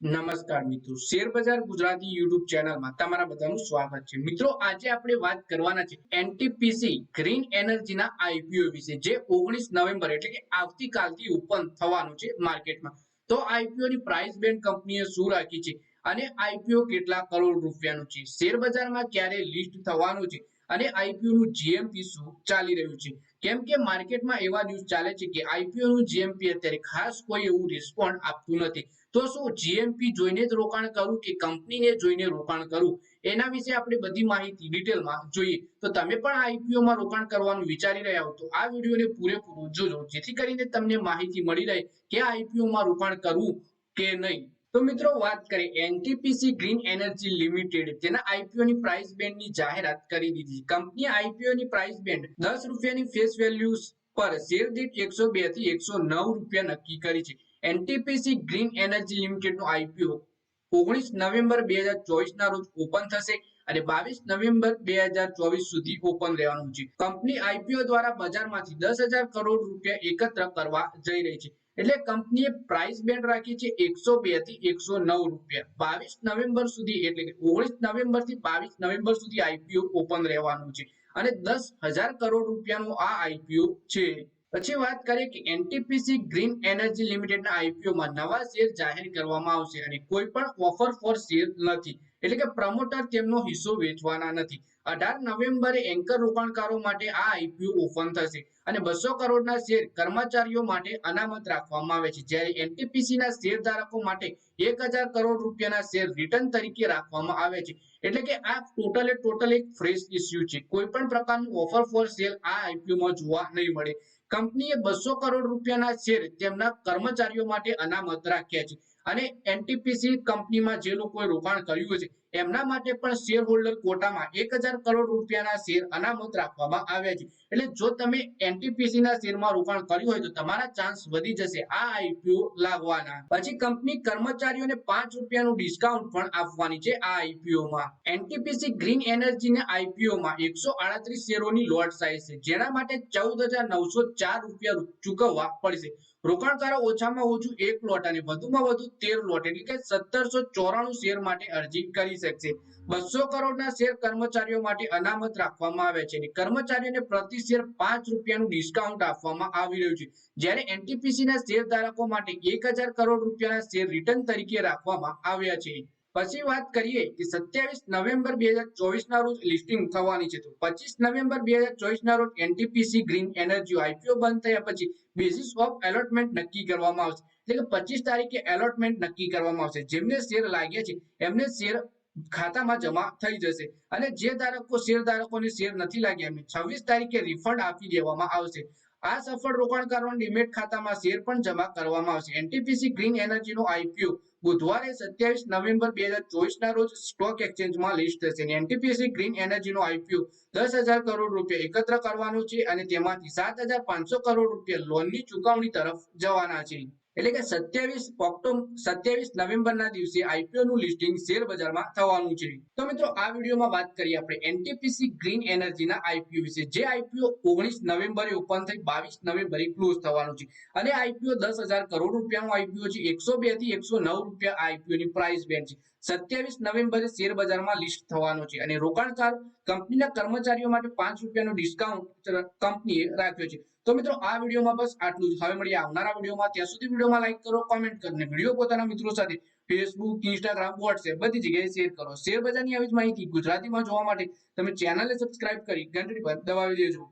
નમસ્કાર મિત્રો. Share Gujarati YouTube ચેનલમાં તમારા બધાનું સ્વાગત છે. મિત્રો, આજે આપણે વાત કરવાના છે એનટીપીસી ગ્રીન એનર્જીના આઈપીઓ વિશે, જે ઓગણીસ નવેમ્બર એટલે કે આવતીકાલથી ઓપન થવાનું છે માર્કેટમાં. તો આઈપીઓ ની પ્રાઇસ બેન્ડ કંપનીએ શું રાખી છે અને આઈપીઓ કેટલા કરોડ રૂપિયાનું છે? શેર બજારમાં ક્યારે લિસ્ટ થવાનું છે? અને આઈપીઓ નું જીએમપી શું ચાલી રહ્યું છે? કેમ કે માર્કેટમાં એવા ન્યૂઝ ચાલે છે કે આઈપીઓ નું જીએમપી અત્યારે ખાસ કોઈ એવું રિસ્પોન્ડ આપતું નથી. તો શું જીએમપી જોઈને જ રોકાણ કરવું કે કંપનીને જોઈને રોકાણ કરવું એના વિશે આપણે બધી માહિતી ડિટેલમાં જોઈએ. તો તમે પણ આઈપીઓ માં રોકાણ કરવાનું વિચારી રહ્યા હો તો આ વિડીયોને પૂરેપૂરું જોજો. જેથી કરીને તમને માહિતી મળી રહે કે આઈપીઓ માં રોકાણ કરવું કે નહીં. તો મિત્રો વાત કરીએ એનટીપીસી ગ્રીન એનર્જી લિમિટેડ તેના આઈપીઓ ની પ્રાઇસ બેન્ડની જાહેરાત કરી દીધી. કંપની આઈપીઓ ની પ્રાઇસ બેન્ડ દસ રૂપિયાની ફેસ વેલ્યુ પર શેર દીઠ એકસો બેથી એકસો નવ રૂપિયા નક્કી કરી છે. એનટીપીસી ગ્રીન એનર્જી લિમિટેડનું આઈપીઓ ઓગણીસ નવેમ્બર બે હજાર ચોવીસ ના રોજ ઓપન થશે અને બાવીસ નવેમ્બર બે હજાર ચોવીસ સુધી ઓપન રહેવાનું છે. કંપની આઈપીઓ દ્વારા બજારમાંથી દસ હજાર કરોડ રૂપિયા એકત્ર કરવા જઈ રહી છે. એટલે કંપનીએ પ્રાઇસ બેન્ડ રાખી છે એકસો બેથી એકસો નવ રૂપિયા. બાવીસ નવેમ્બર સુધી, એટલે કે ઓગણીસ નવેમ્બરથી બાવીસ નવેમ્બર સુધી આઈપીઓ ઓપન રહેવાનું છે. અને દસ હજાર કરોડ રૂપિયાનું આ આઈપીઓ છે. પછી વાત કરીએ કે એનટીપીસી ગ્રીન એનર્જી લિમિટેડના આઈપીઓમાં નવા શેર જાહેર કરવામાં આવશે અને કોઈ પણ ઓફર ફોર શેર નથી. એટલે કે પ્રમોટર તેમનો હિસ્સો વેચવાના નથી. અઢાર નવેમ્બરે એન્કર રોકાણકારો માટે આ આઈપીઓ ઓપન થશે અને બસો કરોડના શેર કર્મચારીઓ માટે અનામત રાખવામાં આવે છે. જ્યારે એનટીપીસીના શેર ધારકો માટે એક હજાર કરોડ રૂપિયાના શેર રિટર્ન તરીકે રાખવામાં આવે છે. એટલે કે આ ટોટલે ટોટલ એક ફ્રેશ ઇસ્યુ છે. કોઈ પણ પ્રકારનું ઓફર ફોર સેલ આ આઈપીઓમાં જોવા નહીં મળે. કંપનીએ બસો કરોડ રૂપિયાના શેર તેમના કર્મચારીઓ માટે અનામત રાખ્યા છે. અને એનટીપીસી કંપનીમાં જે લોકોએ રોકાણ કર્યું છે એમના માટે પણ શેર હોલ્ડર કોટામાં એક કરોડ રૂપિયાના શેર અનામત રાખવામાં આવ્યા છે. એટલે જો તમે એનટીપીસી ના શેરમાં રોકાણ કર્યું હોય તો તમારા ચાન્સ વધી જશે. આ આઈપીઓ લાગવાના. પછી કંપની કર્મચારીઓને પાંચ રૂપિયાનું ડિસ્કાઉન્ટ પણ આપવાની છે આ આઈપીઓમાં એનટીપીસી ગ્રીન એનર્જી ના આઈપીઓ એકસો શેરોની લોટ સાઇઝ છે. જેના માટે ચૌદ હજાર નવસો ચાર રૂપિયા ચૂકવવા પડશે. રોકાણકારો ઓછામાં ઓછું એક લોટ અને વધુમાં વધુ તેર લોટ એટલે કે સત્તરસો ચોરાણું શેર માટે અરજી કરી શકશે. બસો કરોડના શેર કર્મચારીઓ માટે અનામત રાખવામાં આવે છે કર્મચારીઓને પ્રતિ શેર પાંચ રૂપિયાનું ડિસ્કાઉન્ટ આપવામાં આવી રહ્યું છે. જ્યારે એનટીપીસીના શેર ધારકો માટે એક હજાર કરોડ રૂપિયાના શેર રિટર્ન તરીકે રાખવામાં આવ્યા છે. પછી વાત કરીએ કે સત્યાવીસ નવેમ્બર બે હજાર ચોવીસ ના રોજ લિસ્ટિંગ થવાની છે. તો પચીસ નવેમ્બર બે હજાર ચોવીસ ના રોજ એનટીપીસી ગ્રીન એનર્જી આઈપીઓ બંધ થયા પછી બેઝિસ ઓફ એલોટમેન્ટ નક્કી કરવામાં આવશે. એટલે કે પચીસ તારીખે એલોટમેન્ટ નક્કી કરવામાં આવશે. જેમને શેર લાગ્યા છે, એમને શેર ખાતામાં જમા થઈ જશે. અને જે ધારકો શેર ધારકોને શેર નથી લાગ્યા, એમને છવ્વીસ તારીખે રિફંડ આપી દેવામાં આવશે. આ સફળ રોકાણકારો ડિમેટ ખાતામાં શેર પણ જમા કરવામાં આવશે. એનટીપીસી ગ્રીન એનર્જીનો આઈપીઓ બુધવારે સત્યાવીસ નવેમ્બર બે હજાર ચોવીસ ના રોજ સ્ટોક એક્સચેન્જમાં લિસ્ટ થશે એનટીપીસી ગ્રીન એનર્જીનો આઈપીઓ દસ હજાર કરોડ રૂપિયા એકત્ર કરવાનો છે અને તેમાંથી સાત હજાર પાંચસો કરોડ રૂપિયા લોનની ચુકવણી તરફ જવાના છે. એટલે કે સત્યાવીસ ઓક્ટોબર સત્યાવીસ નવેમ્બર ના દિવસે આઈપીઓ નું લિસ્ટિંગ શેર બજારમાં થવાનું છે. તો મિત્રો, આ વિડીયોમાં વાત કરીએ આપણે એનટીપીસી ગ્રીન એનર્જીના આઈપીઓ વિશે. જે આઈપીઓ ઓગણીસ નવેમ્બરે ઓપન થઈ, બાવીસ નવેમ્બરે ક્લોઝ થવાનું છે. અને આઈપીઓ દસ હજાર કરોડ રૂપિયાનું આઈપીઓ છે. એકસો બેથી એકસો નવ રૂપિયા આઈપીઓ ની પ્રાઇસ બેન્ડ છે. સત્યાવીસ નવેમ્બરે શેર બજારમાં લિસ્ટ થવાનો છે. અને રોકાણકાર કંપનીના કર્મચારીઓ માટે પાંચ રૂપિયાનો ડિસ્કાઉન્ટ કંપનીએ રાખ્યો છે. તો મિત્રો, આ વિડીયોમાં બસ આટલું જ. હવે મળીએ આવનારા વિડીયોમાં. ત્યાં સુધી વિડીયોમાં લાઈક કરો કોમેન્ટ કરો અને વીડિયો પોતાના મિત્રો સાથે ફેસબુક ઇન્સ્ટાગ્રામ વોટ્સએપ બધી જગ્યાએ શેર કરો. શેર બજારની આવી જ માહિતી ગુજરાતીમાં જોવા માટે તમે ચેનલને સબસ્ક્રાઇબ કરી, ઘંટડી પર દબાવી દેજો.